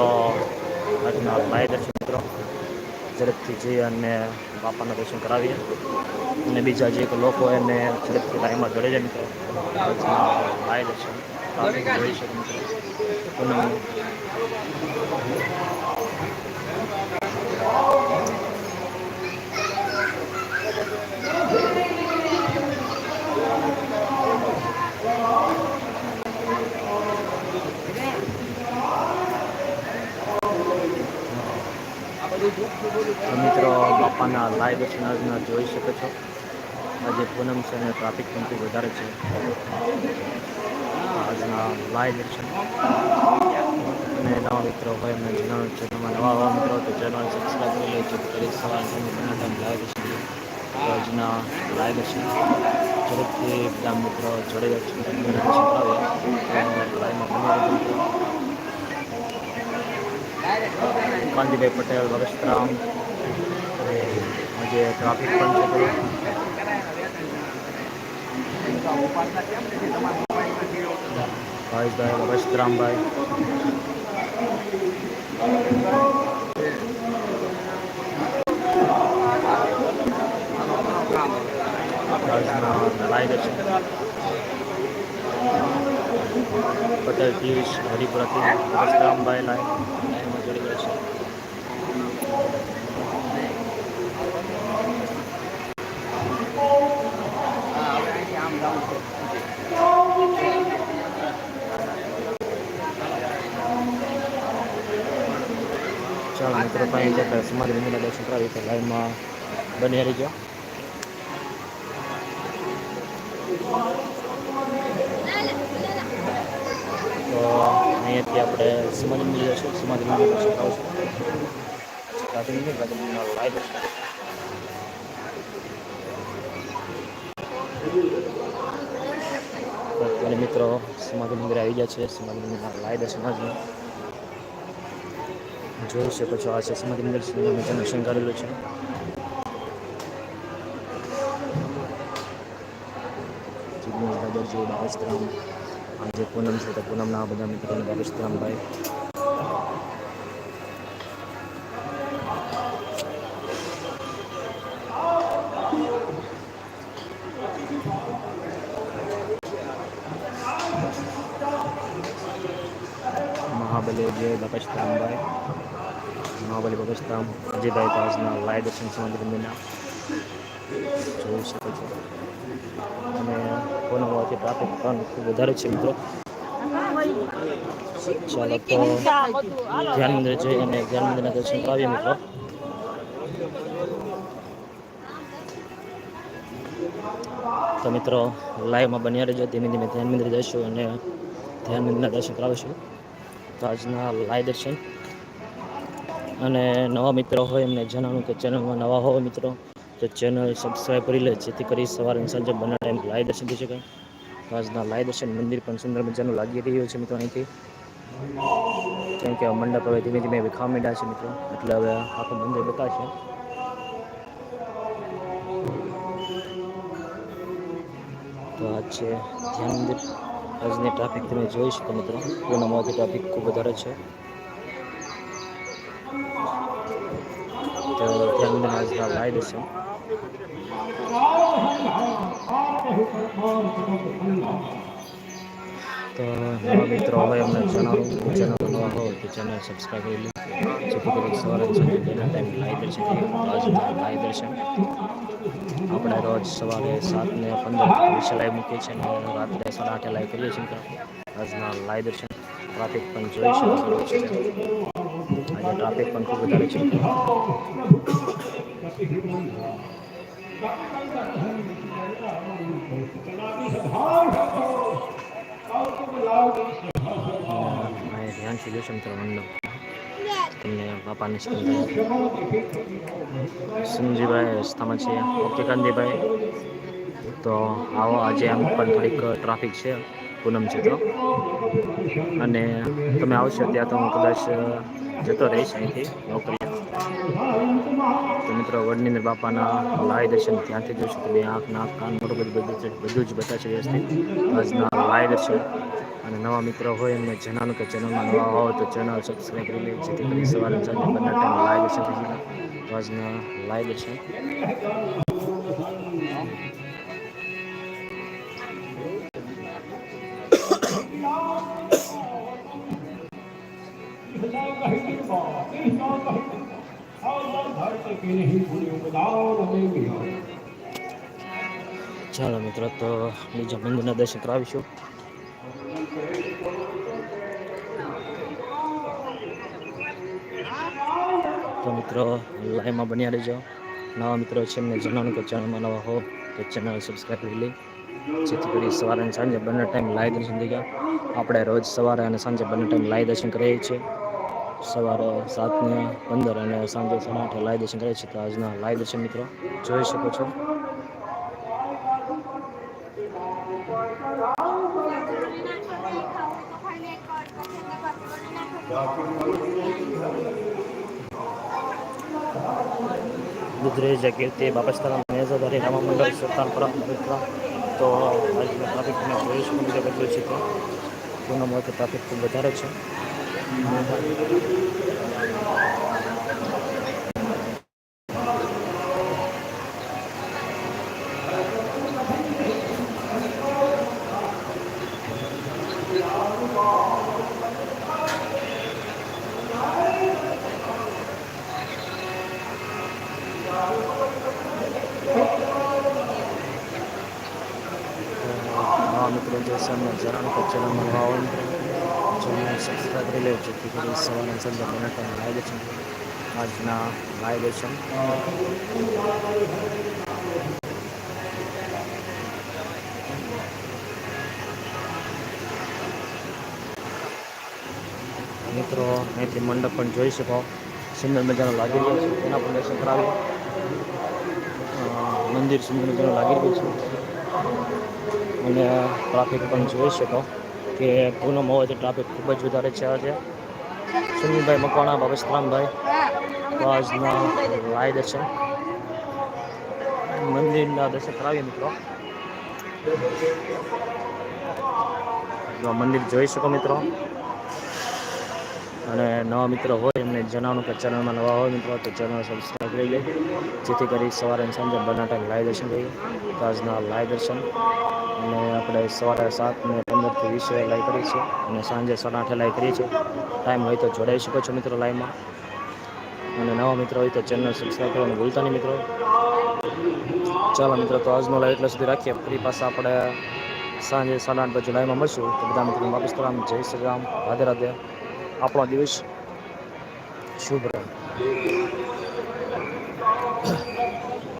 તો આજના ભાઈ દર્શન મિત્રો, ઝડપથી જઈ અને બાપાના દર્શન કરાવીએ. અને બીજા જે લોકો એને ઝડપથી લાઈનમાં જોડે છે મિત્રો, આજના લાઈવ દર્શન જોઈ શકે મિત્રો. મિત્રો, બાપાના લાઈવ દર્શન આજના જોઈ શકો છો. આજે પૂનમ છે અને ટ્રાફિક પણ ખૂબ વધારે છે. આજના લાઈવ દર્શન અને નવા મિત્રો હોય મેં જણાવ્યું છે તમારા નવા નવા મિત્રો, તો ચેનલ સબસ્ક્રાઈબ કરી લેજો. દરેક સવાર ઘણા લાઈવ દર્શન આજના લાઈવ દર્શન ઝડપથી બધા મિત્રો જોડે દર્શન લાઈવમાં કાંતિભાઈ પટેલ વગસ્તરામ જે ટ્રાફિક પણ છે ભાવેશભાઈ વગસ્તરામભાઈ પટેલ પિયુષ હરિપુરાથી વગસ્તરામભાઈ લાઈવ. ચાલો મિત્રો પાસે જતા સમાધિ મંદિરના દર્શન કરાવી તો લાઈનમાં બની રહીજો. તો અહીંયાથી આપણે સમાધિ મંદિર જઈશું સમાધિ મંદિર દર્શન કરાવશું સમાધિ મંદિર લાઈવ અને મિત્રો સમાધિ મંદિર આવી ગયા છે. સમાધિ મંદિરના લાઈવ દર્શન જોઈ શકો છો આ છે સમાધિ મંદિર મેં શણગારેલું છે. જિગ્નેશ દાદરજી બાબસ્તરામ આજે પૂનમ છે, તો પૂનમના બધા મિત્રોને બાબસ્તરામભાઈ મહાબલી જે બગસ્તરામભાઈ મહાબલી બગસ્તરામ અજયભાઈ પાસના લાય દર્શન સમાધિ મંદિરના જોઈ શકો છો. અને કોનો હોવાથી ટ્રાફિક પણ ખૂબ વધારે છે મિત્રો. ચાલો તો ધ્યાન મંદિર જઈ અને ધ્યાન મંદિરના દર્શન કરાવીએ મિત્રો. તો મિત્રો લાઈવમાં બન્યા રહેજો. ધીમે ધીમે ધ્યાન મંદિર જઈશું અને ધ્યાન મંદિરના દર્શન કરાવીશું. તો આજના લાઈવ દર્શન અને નવા મિત્રો હોય એમને જણાવું કે ચેનલમાં નવા હોય મિત્રો, તો ચેનલ સબસ્ક્રાઈબ કરી લે, જેથી કરી સવારે સાંજે બંને ટાઈમ લાઈવ દર્શન થઈ શકાય. આજના લાય દર્શન મંદિર પણ સુંદર મજાનું લાગી રહ્યું છે મિત્રો અહીંથી. કેમ કે મંડપ હવે ધીમે ધીમે વિખાવા માંડ્યા છે મિત્રો, એટલે હવે આખું મંદિર બતાવશે. તો આ છે ધ્યાન મંદિર. આજની ટ્રાફિક તમે જોઈ શકો મિત્રો પૂનમમાંથી ટ્રાફિક ખૂબ વધારે છે. આજના લાઈવ છે તો નવા મિત્રો હવે અમને જણાવું ચેનલ નવા હોય તો ચેનલ સબસ્ક્રાઈબ કરી લો જેથી કરી સવારે ટાઈમ લાઈવ દર્શન લાઈવ દર્શન આપણે રોજ સવારે સાત ને પંદર વિશે લાઈવ મૂકીએ છીએ અને રાત્રે સાડા આઠે લાઈવ કરીએ છીએ આજના લાઈવ દર્શન ટ્રાફિક પણ જોઈ શકે આજે ટ્રાફિક પણ ખૂબ વધારે છે ધ્યાનથી જોશો મિત્રો મંડપ તમને બાપાની સંજીભાઈ રસ્તામાં છે ઓકે કાંતિભાઈ તો આવો આજે આમ પણ થોડીક ટ્રાફિક છે પૂનમ છે તો અને તમે આવશો ત્યાં તો હું કદાચ જતો રહીશ અહીંથી નોકરી તો મિત્રો વડનીંદ્ર બાપાના લાય દર્શન ત્યાંથી જોઈશું તો બે આંખ, નાક, કાન મોટું બધું બધું જ બતાવશે વ્યવસ્થિત. આજના લાય દર્શન. અને નવા મિત્રો હોય એમને જણાવ્યું કે ચેનલમાં નવા હોય તો ચેનલ સબસ્ક્રાઈબ કરી લે જેથી કરી સવારે સાંજે બધા ટાઈમ લાઈવ દર્શન આજના લાઈવ દર્શન. ચાલો મિત્રો, તો બીજા મંદિરના દર્શન કરાવીશું. તો મિત્રો, લાઈવમાં બન્યા રહેજો. નવા મિત્રો છે એમને જણાવવાનું કે ચેનલમાં નવા હો, તો ચેનલ સબસ્ક્રાઈબ કરી લઈ જેથી કરી સવારે અને સાંજે બંને ટાઈમ લાઈવ દર્શન થઈ ગયા આપણે રોજ સવારે અને સાંજે બંને ટાઈમ લાઈવ દર્શન કરીએ છીએ. સવારે સાતને પંદર અને સાંજે સાડા આઠે લાઈવ દર્શન કરે છે તો આજના લાઈવ દર્શન મિત્રો જોઈ શકો છો. દુધરેજ કીર્તિ બાપસ્તરામ મેઝાધારી રામા મંડળ સુલતાનપુરા મિત્ર તો આજનું ટ્રાફિક તમે જોઈ શકો છો તો પૂનમ હોય ટ્રાફિક ખૂબ વધારે છે. નવા મિત્રો જે છે એમને જણાવું કે ચેનલમાં નવા હોય ચેનલ સબસ્ક્રાઈબ કરી લેજો જેથી બંને ટાઈમ લાઈવ છે આજના દર્શન મિત્રો, અહીંથી મંડપ પણ જોઈ શકો. સુંદર મજાનો લાગી રહ્યો છે. એના પણ દર્શન કરાવી. મંદિર સુંદર મજાનું લાગી રહ્યું છે. અને ટ્રાફિક પણ જોઈ શકો. કે પૂનમ હોય તો ટ્રાફિક ખૂબ જ વધારે છે આજે. સુનિલભાઈ મકવાણા બાબસ્તરામભાઈ આજના લાય દર્શન. મંદિરના દર્શન કરાવીએ મિત્રો. મંદિર જોઈ શકો મિત્રો. અને નવા મિત્રો હોય એમને જણાવવાનું કે ચેનલમાં નવા હોય મિત્રો, તો ચેનલ સબસ્ક્રાઈબ કરી લે. જેથી કરી સવારે સાંજે બંને ટાઈમ લાઈવ દર્શન તો આજના લાઈવ દર્શન. અને આપણે સવારે સાત ને પંદરથી વીસ લાઈવ કરીએ છીએ. અને સાંજે સાડા આઠે લાઈવ કરીએ છીએ. ટાઈમ હોય તો જોડાઈ શકો છો મિત્રો લાઈવમાં. અને નવા મિત્રો હોય તો ચેનલ સબસ્ક્રાઈબ કરવાનું ભૂલતા નહીં મિત્રો. ચાલો મિત્રો, તો આજનો લાઈવ એટલા સુધી રાખીએ. ફરી પાછા આપણે સાંજે સાડા આઠ બજે લાઈવમાં મળશું. તો બધા મિત્રો વાપસ રામ જય શ્રી રામ. રાધે રાધે. આપણો દિવસ શુભ રહે